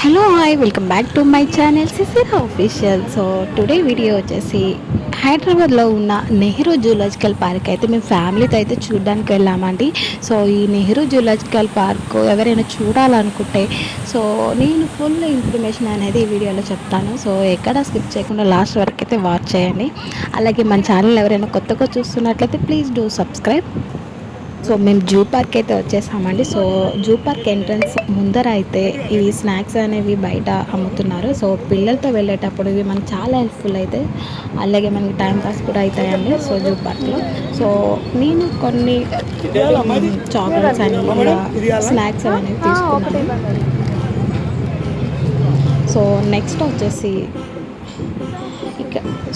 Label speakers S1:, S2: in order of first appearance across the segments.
S1: Hello hi welcome back to my channel సిసిరా official so today video వచ్చేసి హైదరాబాద్లో ఉన్న Nehru zoological park అయితే మేము ఫ్యామిలీతో అయితే చూడడానికి వెళ్ళామండి. సో ఈ నెహ్రూ జూలాజికల్ పార్క్ ఎవరైనా చూడాలనుకుంటే సో నేను ఫుల్ ఇన్ఫర్మేషన్ అనేది ఈ వీడియోలో చెప్తాను. సో ఎక్కడ స్కిప్ చేయకుండా లాస్ట్ వరకు అయితే వాచ్ చేయండి. అలాగే మన ఛానల్ ఎవరైనా కొత్తగా చూస్తున్నట్లయితే ప్లీజ్ డూ సబ్స్క్రైబ్. సో మేము జూ పార్క్ అయితే వచ్చేసామండి. సో జూ పార్క్ ఎంట్రన్స్ ముందర అయితే ఇవి స్నాక్స్ అనేవి బయట అమ్ముతున్నారు. సో పిల్లలతో వెళ్ళేటప్పుడు ఇవి మనకు చాలా హెల్ప్ఫుల్ అయితే అలాగే మనకి టైం పాస్ కూడా అవుతాయండి సో జూ పార్క్లో. సో నేను కొన్ని చాక్లెట్స్ అని స్నాక్స్ అనేవి తీసుకున్నాను. సో నెక్స్ట్ వచ్చేసి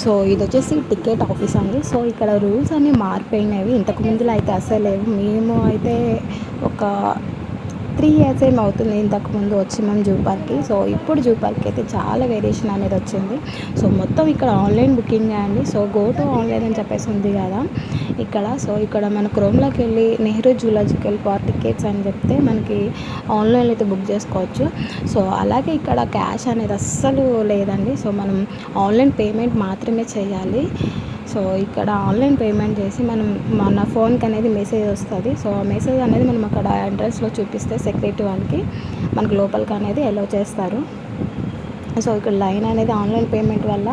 S1: సో ఇది వచ్చేసి టికెట్ ఆఫీస్ అండి. సో ఇక్కడ రూల్స్ అన్నీ మారిపోయినవి. ఇంతకు ముందులో అయితే అసలు లేవు. మేము అయితే ఒక త్రీ ఇయర్స్ ఏం అవుతుంది ఇంతకుముందు వచ్చి మేము జూ పార్క్కి. సో ఇప్పుడు జూ పార్క్కి అయితే చాలా వేరియేషన్ అనేది వచ్చింది. సో మొత్తం ఇక్కడ ఆన్లైన్ బుకింగ్ అండి. సో గో టు ఆన్లైన్ అని చెప్పేసి ఉంది కదా ఇక్కడ. సో ఇక్కడ మన క్రోమ్లోకి వెళ్ళి నెహ్రూ జూలాజికల్ పార్క్ టికెట్స్ అని చెప్తే మనకి ఆన్లైన్లో అయితే బుక్ చేసుకోవచ్చు. సో అలాగే ఇక్కడ క్యాష్ అనేది అస్సలు లేదండి. సో మనం ఆన్లైన్ పేమెంట్ మాత్రమే చేయాలి. సో ఇక్కడ ఆన్లైన్ పేమెంట్ చేసి మనం మన ఫోన్కి అనేది మెసేజ్ వస్తుంది. సో ఆ మెసేజ్ అనేది మనం అక్కడ అడ్రస్లో చూపిస్తే సెక్యూరిటీ వాళ్ళకి మనకు లోపలికి అనేది అలో చేస్తారు. సో ఇక్కడ లైన్ అనేది ఆన్లైన్ పేమెంట్ వల్ల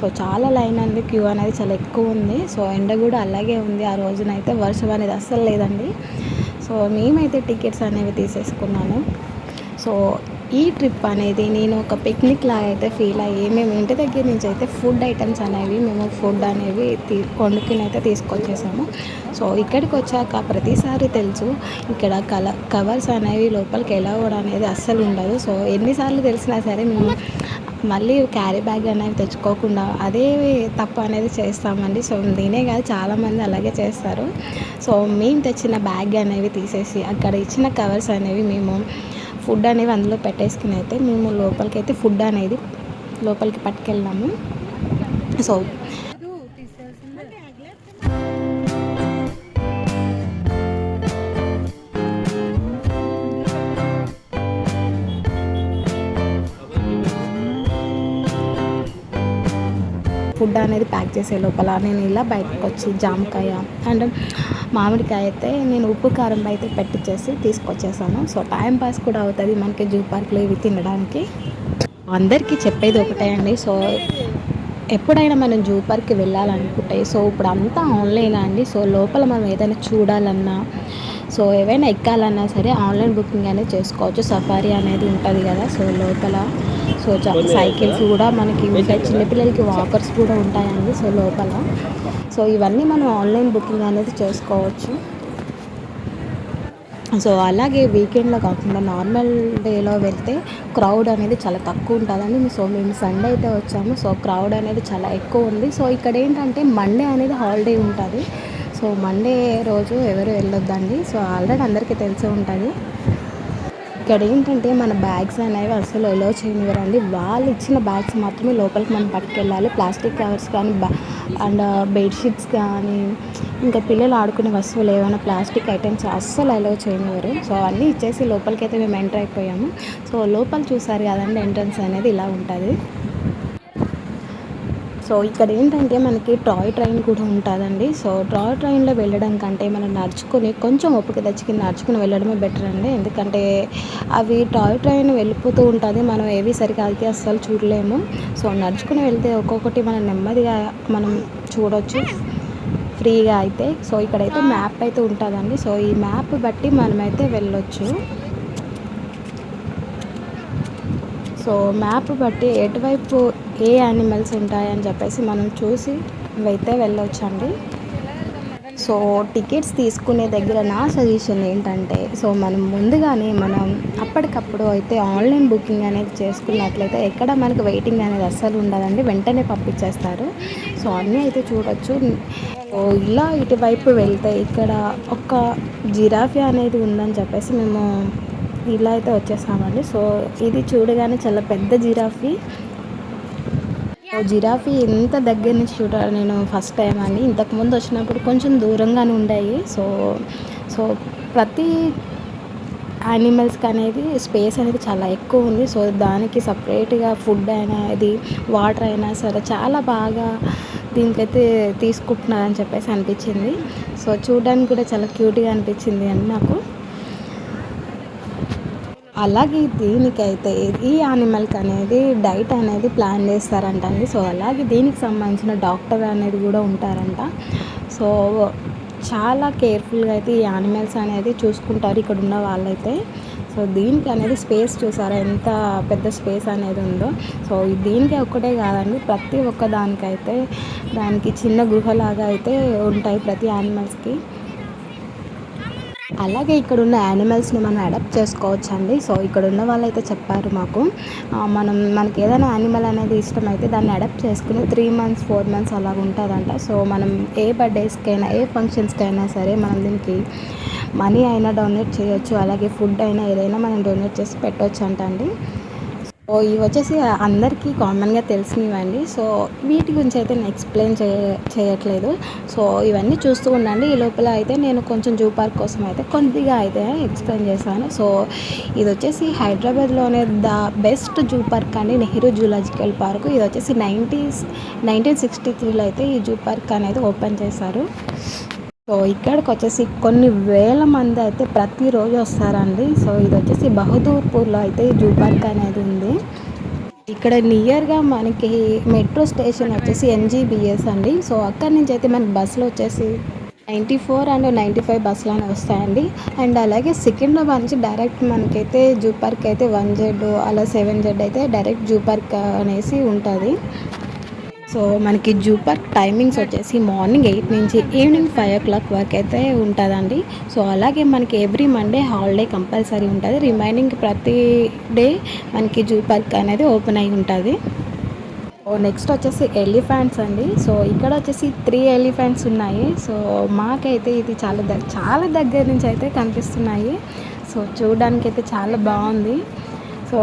S1: సో చాలా లైన్ అనేది క్యూ అనేది చాలా ఎక్కువ ఉంది. సో ఎండ కూడా అలాగే ఉంది ఆ రోజునైతే. వర్షం అనేది అస్సలు లేదండి. సో మేమైతే టికెట్స్ అనేవి తీసేసుకున్నాను. సో ఈ ట్రిప్ అనేది నేను ఒక పిక్నిక్ లాగా అయితే ఫీల్ అయ్యి మేము ఇంటి దగ్గర నుంచి అయితే ఫుడ్ ఐటమ్స్ అనేవి మేము ఫుడ్ అనేవి తీ వండుకుని అయితే తీసుకొచ్చేసాము. సో ఇక్కడికి వచ్చాక ప్రతిసారి తెలుసు ఇక్కడ కల కవర్స్ అనేవి లోపలికి ఎలా కూడా అనేది అస్సలు ఉండదు. సో ఎన్నిసార్లు తెలిసినా సరే మేము మళ్ళీ క్యారీ బ్యాగ్ అనేవి తెచ్చుకోకుండా అదే తప్పు అనేది చేస్తామండి. సో నేనే కాదు చాలామంది అలాగే చేస్తారు. సో మేము తెచ్చిన బ్యాగ్ అనేవి తీసేసి అక్కడ ఇచ్చిన కవర్స్ అనేవి మేము ఫుడ్ అనేవి అందులో పెట్టేసుకుని అయితే మేము లోపలికి అయితే ఫుడ్ అనేది లోపలికి పట్టుకెళ్ళాము. సో ఫుడ్ అనేది ప్యాక్ చేసే లోపల నేను ఇలా బయటకు వచ్చి జామకాయ అండ్ మామిడికాయ అయితే నేను ఉప్పు కారం అయితే పెట్టించేసి తీసుకొచ్చేసాను. సో టైం పాస్ కూడా అవుతుంది మనకి జూ పార్క్లో ఇవి తినడానికి. అందరికీ చెప్పేది ఒకటే అండి. సో ఎప్పుడైనా మనం జూ పార్క్కి వెళ్ళాలనుకుంటే సో ఇప్పుడు అంతా ఆన్లైన్ అండి. సో లోపల మనం ఏదైనా చూడాలన్నా సో ఏవైనా ఎక్కాలన్నా సరే ఆన్లైన్ బుకింగ్ అనేది చేసుకోవచ్చు. సఫారీ అనేది ఉంటుంది కదా సో లోపల. సో సైకిల్స్ కూడా మనకి ఉంటాయి. చిన్నపిల్లలకి వాకర్స్ కూడా ఉంటాయండి సో లోపల. సో ఇవన్నీ మనం ఆన్లైన్ బుకింగ్ అనేది చేసుకోవచ్చు. సో అలాగే వీకెండ్లో కాకుండా నార్మల్ డేలో వెళ్తే క్రౌడ్ అనేది చాలా తక్కువ ఉంటుందండి. సో మేము సండే అయితే వచ్చాము. సో క్రౌడ్ అనేది చాలా ఎక్కువ ఉంది. సో ఇక్కడ ఏంటంటే మండే అనేది హాలిడే ఉంటుంది. సో మండే రోజు ఎవరు వెళ్ళొద్దండి. సో ఆల్రెడీ అందరికీ తెలిసే ఉంటుంది. ఇక్కడ ఏంటంటే మన బ్యాగ్స్ అనేవి అసలు ఎలో చేయనివ్వరండి. వాళ్ళు ఇచ్చిన బ్యాగ్స్ మాత్రమే లోపలికి మనం పట్టుకెళ్ళాలి. ప్లాస్టిక్ కవర్స్ కానీ అండ్ బెడ్షీట్స్ కానీ ఇంకా పిల్లలు ఆడుకునే వస్తువులు ఏమైనా ప్లాస్టిక్ ఐటమ్స్ అస్సలు అలో చేయనివ్వరు. సో అన్నీ ఇచ్చేసి లోపలికి అయితే మేము ఎంటర్ అయిపోయాము. సో లోపల చూసారు కదండి ఎంట్రన్స్ అనేది ఇలా ఉంటుంది. సో ఇక్కడ ఏంటంటే మనకి టాయ్ ట్రైన్ కూడా ఉంటుందండి. సో టాయ్ ట్రైన్లో వెళ్ళడం కంటే మనం నడుచుకొని కొంచెం ఓపిక తెచ్చుకుని నడుచుకుని వెళ్ళడమే బెటర్ అండి. ఎందుకంటే అవి టాయ్ ట్రైన్ వెళ్ళిపోతూ ఉంటుంది. మనం ఏవి సరిగ్గా అయితే అస్సలు చూడలేము. సో నడుచుకుని వెళ్తే ఒక్కొక్కటి మనం నెమ్మదిగా మనం చూడవచ్చు ఫ్రీగా అయితే. సో ఇక్కడైతే మ్యాప్ అయితే ఉంటుందండి. సో ఈ మ్యాప్ బట్టి మనమైతే వెళ్ళొచ్చు. సో మ్యాప్ బట్టి ఎటువైపు ఏ యానిమల్స్ ఉంటాయని చెప్పేసి మనం చూసి అయితే వెళ్ళొచ్చండి. సో టికెట్స్ తీసుకునే దగ్గర నా సజెషన్ ఏంటంటే సో మనం ముందుగానే మనం అప్పటికప్పుడు అయితే ఆన్లైన్ బుకింగ్ అనేది చేసుకున్నట్లయితే ఎక్కడ మనకు వెయిటింగ్ అనేది అస్సలు ఉండదండి. వెంటనే పంపించేస్తారు. సో అన్నీ అయితే చూడొచ్చు. ఇలా ఇటువైపు వెళ్తే ఇక్కడ ఒక జిరాఫీ అనేది ఉందని చెప్పేసి మేము ఇలా అయితే వచ్చేసామండి. సో ఇది చూడగానే చాలా పెద్ద జిరాఫీ. జిరాఫీ ఎంత దగ్గర నుంచి చూడాలి నేను ఫస్ట్ టైం అని ఇంతకుముందు వచ్చినప్పుడు కొంచెం దూరంగానే ఉండేవి. సో సో ప్రతి యానిమల్స్కి అనేది స్పేస్ అనేది చాలా ఎక్కువ ఉంది. సో దానికి సపరేట్గా ఫుడ్ అయినా ఇది వాటర్ అయినా సరే చాలా బాగా దీనికైతే తీసుకుంటున్నారని చెప్పేసి అనిపించింది. సో చూడడానికి కూడా చాలా క్యూట్గా అనిపించింది అని నాకు. అలాగే దీనికైతే ఈ యానిమల్కి అనేది డైట్ అనేది ప్లాన్ చేస్తారంట అండి. సో అలాగే దీనికి సంబంధించిన డాక్టర్ అనేది కూడా ఉంటారంట. సో చాలా కేర్ఫుల్గా అయితే ఈ యానిమల్స్ అనేది చూసుకుంటారు ఇక్కడ ఉన్న వాళ్ళైతే. సో దీనికి అనేది స్పేస్ చూసారా? ఎంత పెద్ద స్పేస్ అనేది ఉందో. సో దీనికి ఒక్కటే కాదండి ప్రతి ఒక్క దానికైతే దానికి చిన్న గృహలాగా అయితే ఉంటాయి ప్రతి యానిమల్స్కి అలాగే ఇక్కడ ఉన్న యానిమల్స్ని మనం అడాప్ట్ చేసుకోవచ్చు అండి సో ఇక్కడ ఉన్న వాళ్ళైతే చెప్పారు మాకు. మనం మనకి ఏదైనా యానిమల్ అనేది ఇష్టమైతే దాన్ని అడాప్ట్ చేసుకుని త్రీ మంత్స్ ఫోర్ మంత్స్ అలా ఉంటుందంట. సో మనం ఏ బర్త్డేస్కైనా ఏ ఫంక్షన్స్కైనా సరే మనం దీనికి మనీ అయినా డొనేట్ చేయొచ్చు. అలాగే ఫుడ్ అయినా ఏదైనా మనం డొనేట్ చేసి పెట్టవచ్చు అంట అండి సో ఇవి వచ్చేసి అందరికీ కామన్గా తెలిసినవండి సో వీటి గురించి అయితే నేను ఎక్స్ప్లెయిన్ చేయ చేయట్లేదు. సో ఇవన్నీ చూస్తూ ఉండండి. ఈ లోపల అయితే నేను కొంచెం జూ పార్క్ కోసం అయితే కొద్దిగా అయితే ఎక్స్ప్లెయిన్ చేశాను. సో ఇది వచ్చేసి హైదరాబాద్లోనే ద బెస్ట్ జూ పార్క్ అండి నెహ్రూ జూలాజికల్ పార్క్. ఇది వచ్చేసి నైంటీస్ నైన్టీన్ సిక్స్టీ త్రీలో అయితే ఈ జూ పార్క్ అనేది ఓపెన్ చేశారు. సో ఇక్కడికి వచ్చేసి కొన్ని వేల మంది అయితే ప్రతిరోజు వస్తారండి. సో ఇది వచ్చేసి బహదూర్పూర్లో అయితే జూ పార్క్ అనేది ఉంది. ఇక్కడ నియర్గా మనకి మెట్రో స్టేషన్ వచ్చేసి ఎన్జీబీఎస్ అండి. సో అక్కడి నుంచి అయితే మనకి బస్సులు వచ్చేసి ninety four and ninety five బస్సులు వస్తాయండి. అండ్ అలాగే సికింద్రాబాద్ నుంచి డైరెక్ట్ మనకైతే జూ పార్క్ అయితే వన్ జెడ్ అలా సెవెన్ జెడ్ అయితే డైరెక్ట్ జూ పార్క్ అనేసి ఉంటుంది. సో మనకి జూ పార్క్ టైమింగ్స్ వచ్చేసి మార్నింగ్ ఎయిట్ నుంచి ఈవినింగ్ ఫైవ్ ఓ క్లాక్ వరకు అయితే ఉంటుందండి. సో అలాగే మనకి ఎవ్రీ మండే హాలిడే కంపల్సరీ ఉంటుంది. రిమైనింగ్ ప్రతి డే మనకి జూ పార్క్ అనేది ఓపెన్ అయి ఉంటుంది. నెక్స్ట్ వచ్చేసి ఎలిఫెంట్స్ అండి. సో ఇక్కడ వచ్చేసి త్రీ ఎలిఫెంట్స్ ఉన్నాయి. సో మాకైతే ఇది చాలా దగ్గర చాలా దగ్గర నుంచి అయితే కనిపిస్తున్నాయి. సో చూడడానికి అయితే చాలా బాగుంది. సో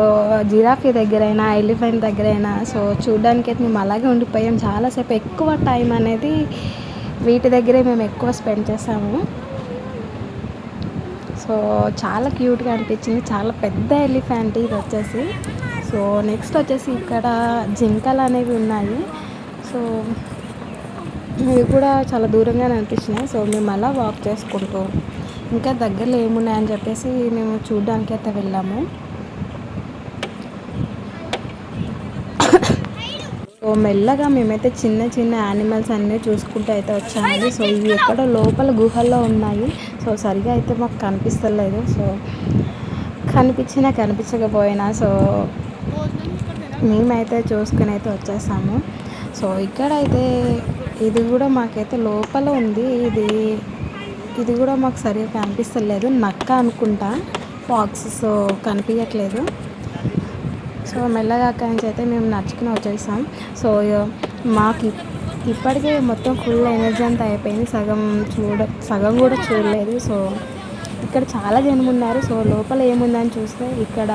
S1: జిరాఫీ దగ్గరైనా ఎలిఫెంట్ దగ్గరైనా సో చూడడానికి అయితే మేము అలాగే ఉండిపోయాం. చాలాసేపు ఎక్కువ టైం అనేది వీటి దగ్గరే మేము ఎక్కువ స్పెండ్ చేసాము. సో చాలా క్యూట్గా అనిపించింది. చాలా పెద్ద ఎలిఫెంట్ ఇది వచ్చేసి. సో నెక్స్ట్ వచ్చేసి ఇక్కడ జింకలు అనేవి ఉన్నాయి. సో ఇవి కూడా చాలా దూరంగానే అనిపించినాయి. సో మేము అలా వాక్ చేసుకుంటూ ఇంకా దగ్గరలో ఏమున్నాయని చెప్పేసి మేము చూడడానికి అయితే వెళ్ళాము. సో మెల్లగా మేమైతే చిన్న చిన్న యానిమల్స్ అన్నీ చూసుకుంటూ అయితే వచ్చామండి. సో ఇవి ఎక్కడో లోపల గుహల్లో ఉన్నాయి. సో సరిగా అయితే మాకు కనిపిస్తలేదు. సో కనిపించినా కనిపించకపోయినా సో మేమైతే చూసుకుని అయితే వచ్చేసాము. సో ఇక్కడైతే ఇది కూడా మాకైతే లోపల ఉంది. ఇది ఇది కూడా మాకు సరిగా కనిపిస్తలేదు. నక్క అనుకుంటా. ఫాక్స్ సో కనిపించట్లేదు. సో మెల్లగా అక్కడి నుంచి అయితే మేము నడుచుకుని వచ్చేసాం. సో మాకు ఇప్పటికే మొత్తం ఫుల్ ఎనర్జీ అంతా అయిపోయింది. సగం చూడ సగం కూడా చూడలేదు. సో ఇక్కడ చాలా జనం ఉన్నారు. సో లోపల ఏముందని చూస్తే ఇక్కడ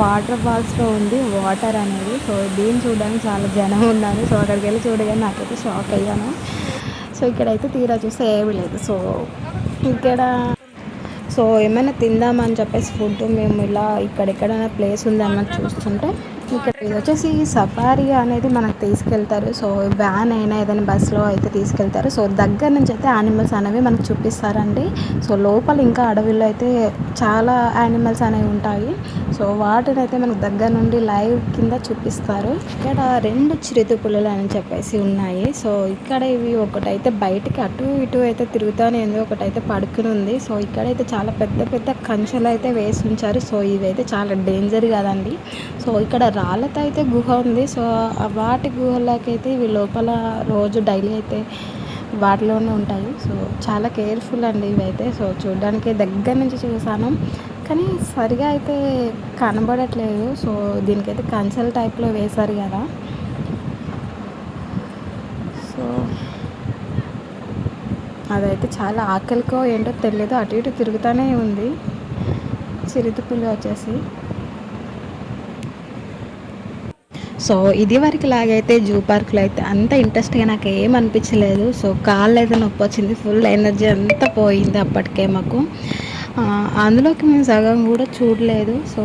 S1: వాటర్ ఫాల్స్లో ఉంది వాటర్ అనేది. సో దీన్ని చూడడానికి చాలా జనం ఉన్నారు. సో అక్కడికి వెళ్ళి చూడగానే నాకైతే షాక్ అయ్యాను. సో ఇక్కడైతే తీరా చూస్తే ఏమీ లేదు. సో ఇక్కడ సో ఏమైనా తిందామని చెప్పేసి ఫుడ్ మేము ఇలా ఇక్కడెక్కడైనా ప్లేస్ ఉందన్నట్టు చూస్తుంటే ఇక్కడ ఇది వచ్చేసి సఫారీ అనేది మనకు తీసుకెళ్తారు. సో వ్యాన్ అయినా ఏదైనా బస్సులో అయితే తీసుకెళ్తారు. సో దగ్గర నుంచి అయితే యానిమల్స్ అనేవి మనకు చూపిస్తారండి. సో లోపల ఇంకా అడవిలో అయితే చాలా యానిమల్స్ అనేవి ఉంటాయి. సో వాటిని అయితే మనకు దగ్గర నుండి లైవ్ కింద చూపిస్తారు. ఇక్కడ రెండు చిరుత పుల్లలు అని చెప్పేసి ఉన్నాయి. సో ఇక్కడ ఇవి ఒకటైతే బయటికి అటు ఇటు అయితే తిరుగుతానే ఉంది ఒకటైతే పడుకుని ఉంది. సో ఇక్కడైతే చాలా పెద్ద పెద్ద కంచెలు అయితే వేసి ఉంచారు. సో ఇవైతే చాలా డేంజర్ కదండి. సో ఇక్కడ రాళ్ళతో అయితే గుహ ఉంది. సో వాటి గుహలోకి అయితే ఇవి లోపల రోజు డైలీ అయితే వాటిలోనే ఉంటాయి. సో చాలా కేర్ఫుల్ అండి ఇవైతే. సో చూడడానికి దగ్గర నుంచి చూసాను. కానీ సరిగా అయితే కనబడట్లేదు. సో దీనికైతే కన్సల్ టైప్లో వేశారు కదా. సో అదైతే చాలా ఆకలికో ఏంటో తెలియదు అటు ఇటు తిరుగుతూనే ఉంది. చిరుతుపులు వచ్చేసి. సో ఇది వరకు లాగైతే జూ పార్క్లో అయితే అంత ఇంట్రెస్ట్గా నాకు ఏం అనిపించలేదు. సో కాళ్ళు అయితే నొప్పి వచ్చింది ఫుల్ ఎనర్జీ అంతా పోయింది అప్పటికే మాకు. అందులోకి మేము సగం కూడా చూడలేదు. సో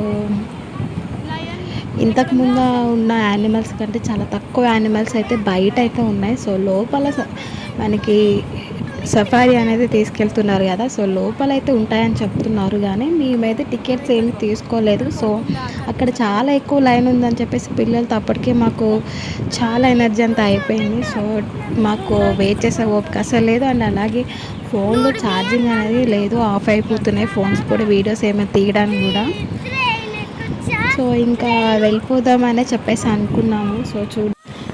S1: ఇంతకు ముందు ఉన్న యానిమల్స్ కంటే చాలా తక్కువ యానిమల్స్ అయితే బయట అయితే ఉన్నాయి. సో లోపల మనకి సఫారీ అనేది తీసుకెళ్తున్నారు కదా. సో లోపల అయితే ఉంటాయని చెప్తున్నారు కానీ మేమైతే టికెట్స్ ఏమి తీసుకోలేదు. సో అక్కడ చాలా ఎక్కువ లైన్ ఉందని చెప్పేసి పిల్లలతో అప్పటికే మాకు చాలా ఎనర్జీ అంతా అయిపోయింది. సో మాకు వెయిట్ చేసే ఓపిక అసలు లేదు. అండ్ అలాగే ఫోన్లో ఛార్జింగ్ అనేది లేదు. ఆఫ్ అయిపోతున్నాయి ఫోన్స్ కూడా వీడియోస్ ఏమైనా తీయడానికి కూడా. సో ఇంకా వెళ్ళిపోదామనే చెప్పేసి అనుకున్నాము. సో చూ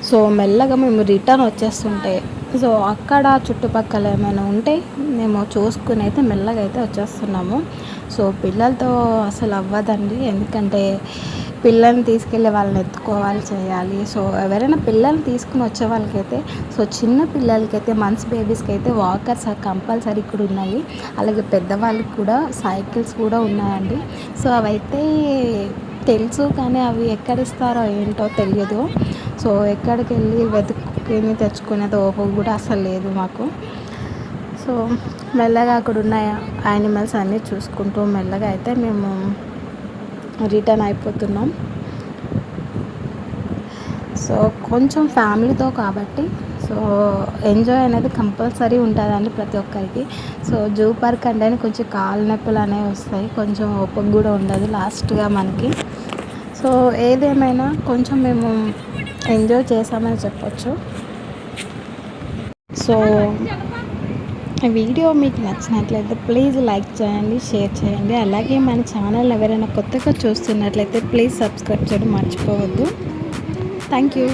S1: సో మెల్లగా మేము రిటర్న్ వచ్చేస్తుంటే సో అక్కడ చుట్టుపక్కల ఏమైనా ఉంటే మేము చూసుకుని అయితే మెల్లగా అయితే వచ్చేస్తున్నాము. సో పిల్లలతో అసలు అవ్వదండి. ఎందుకంటే పిల్లల్ని తీసుకెళ్ళి వాళ్ళని ఎత్తుకోవాలి చేయాలి. సో ఎవరైనా పిల్లల్ని తీసుకుని వచ్చే వాళ్ళకైతే సో చిన్న పిల్లలకైతే మంత్స్ బేబీస్కి అయితే వాకర్స్ కంపల్సరీ ఇక్కడ ఉన్నాయి. అలాగే పెద్దవాళ్ళకి కూడా సైకిల్స్ కూడా ఉన్నాయండి. సో అవైతే తెలుసు కానీ అవి ఎక్కడ ఇస్తారో ఏంటో తెలియదు. సో ఎక్కడికి వెళ్ళి వెతుక్కుని తెచ్చుకునేది ఓపిక కూడా అసలు లేదు మాకు. సో మెల్లగా అక్కడ ఉన్న యానిమల్స్ అన్నీ చూసుకుంటూ మెల్లగా అయితే మేము రిటర్న్ అయిపోతున్నాం. సో కొంచెం ఫ్యామిలీతో కాబట్టి సో ఎంజాయ్ అనేది కంపల్సరీ ఉంటుందండి ప్రతి ఒక్కరికి. సో జూ పార్క్ అంటేనే కొంచెం కాలు నొప్పులు అనేవి వస్తాయి కొంచెం ఓపిక కూడా ఉండదు లాస్ట్గా మనకి. సో ఏదేమైనా కొంచెం మేము ఎంజాయ్ చేసామని చెప్పొచ్చు. సో వీడియో మీకు నచ్చినట్లయితే ప్లీజ్ లైక్ చేయండి షేర్ చేయండి. అలాగే మన ఛానల్ ఎవరైనా కొత్తగా చూస్తున్నట్లయితే ప్లీజ్ సబ్స్క్రైబ్ చేయడం మర్చిపోవద్దు. Thank you.